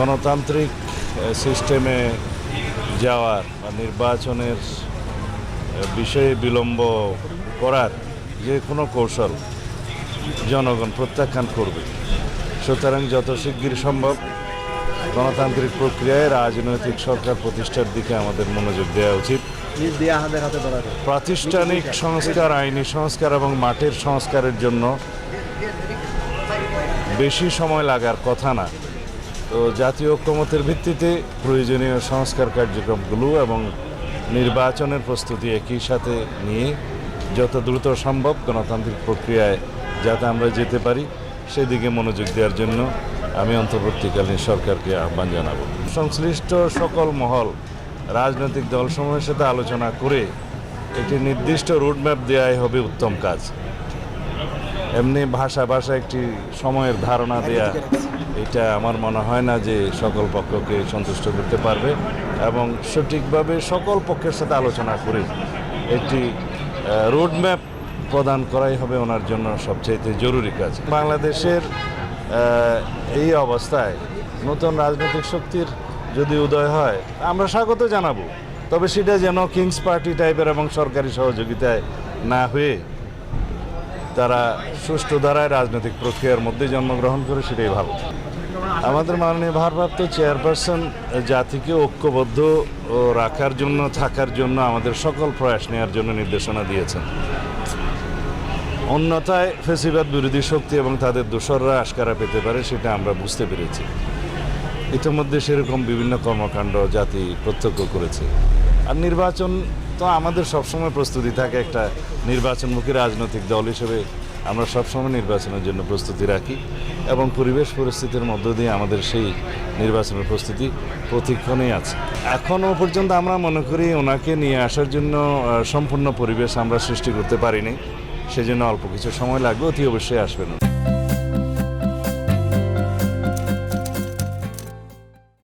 গণতান্ত্রিক সিস্টেমে যাওয়ার বা নির্বাচনের বিষয়ে বিলম্ব করার যে কোনো কৌশল জনগণ প্রত্যাখ্যান করবে। সুতরাং যত শিগগির সম্ভব গণতান্ত্রিক প্রক্রিয়ায় রাজনৈতিক সরকার প্রতিষ্ঠার দিকে আমাদের মনোযোগ দেওয়া উচিত। প্রাতিষ্ঠানিক সংস্কার আইনি সংস্কার এবং মাঠের সংস্কারের জন্য বেশি সময় লাগার কথা না। তো জাতীয় ঐক্যমতের ভিত্তিতে প্রয়োজনীয় সংস্কার কার্যক্রমগুলো এবং নির্বাচনের প্রস্তুতি একই সাথে নিয়ে যত দ্রুত সম্ভব গণতান্ত্রিক প্রক্রিয়ায় যাতে আমরা যেতে পারি, সেদিকে মনোযোগ দেওয়ার জন্য আমি অন্তর্বর্তীকালীন সরকারকে আহ্বান জানাব। সংশ্লিষ্ট সকল মহল, রাজনৈতিক দলসমূহের সাথে আলোচনা করে একটি নির্দিষ্ট রুটম্যাপ দেওয়াই হবে উত্তম কাজ। এমনি ভাষা ভাষা একটি সময়ের ধারণা দেয়া এটা আমার মনে হয় না যে সকল পক্ষকে সন্তুষ্ট করতে পারবে এবং সঠিকভাবে সকল পক্ষের সাথে আলোচনা করে একটি রোডম্যাপ প্রদান করাই হবে ওনার জন্য সবচাইতে জরুরি কাজ। বাংলাদেশের এই অবস্থায় নতুন রাজনৈতিক শক্তির যদি উদয় হয়, আমরা স্বাগত জানাব, তবে সেটা যেন কিংস পার্টি টাইপের এবং সরকারি সহযোগিতায় না হয়ে তারা সুষ্ঠু ধারায় রাজনৈতিক প্রক্রিয়ার মধ্যে জন্মগ্রহণ করে, সেটাই ভালো। আমাদের মাননীয় ভারপ্রাপ্ত চেয়ারপারসন জাতিকে ঐক্যবদ্ধ রাখার জন্য, থাকার জন্য, আমাদের সকল প্রয়াস নেওয়ার জন্য নির্দেশনা দিয়েছেন। অন্যথায় ফেসিবাদ বিরোধী শক্তি এবং তাদের দোসররা আশকারা পেতে পারে সেটা আমরা বুঝতে পেরেছি। ইতিমধ্যে সেরকম বিভিন্ন কর্মকাণ্ড জাতি প্রত্যক্ষ করেছে। আর নির্বাচন তো আমাদের সবসময় প্রস্তুতি থাকে একটা নির্বাচনমুখী রাজনৈতিক দল হিসেবে আমরা সবসময় নির্বাচনের জন্য প্রস্তুতি রাখি এবং পরিবেশ পরিস্থিতির মধ্য দিয়ে আমাদের সেই নির্বাচনের প্রস্তুতি প্রতিক্ষণেই আছে এখনও পর্যন্ত আমরা মনে করি ওনাকে নিয়ে আসার জন্য সম্পূর্ণ পরিবেশ আমরা সৃষ্টি করতে পারিনি সেজন্য অল্প কিছু সময় লাগবে, অতি অবশ্যই আসবেন।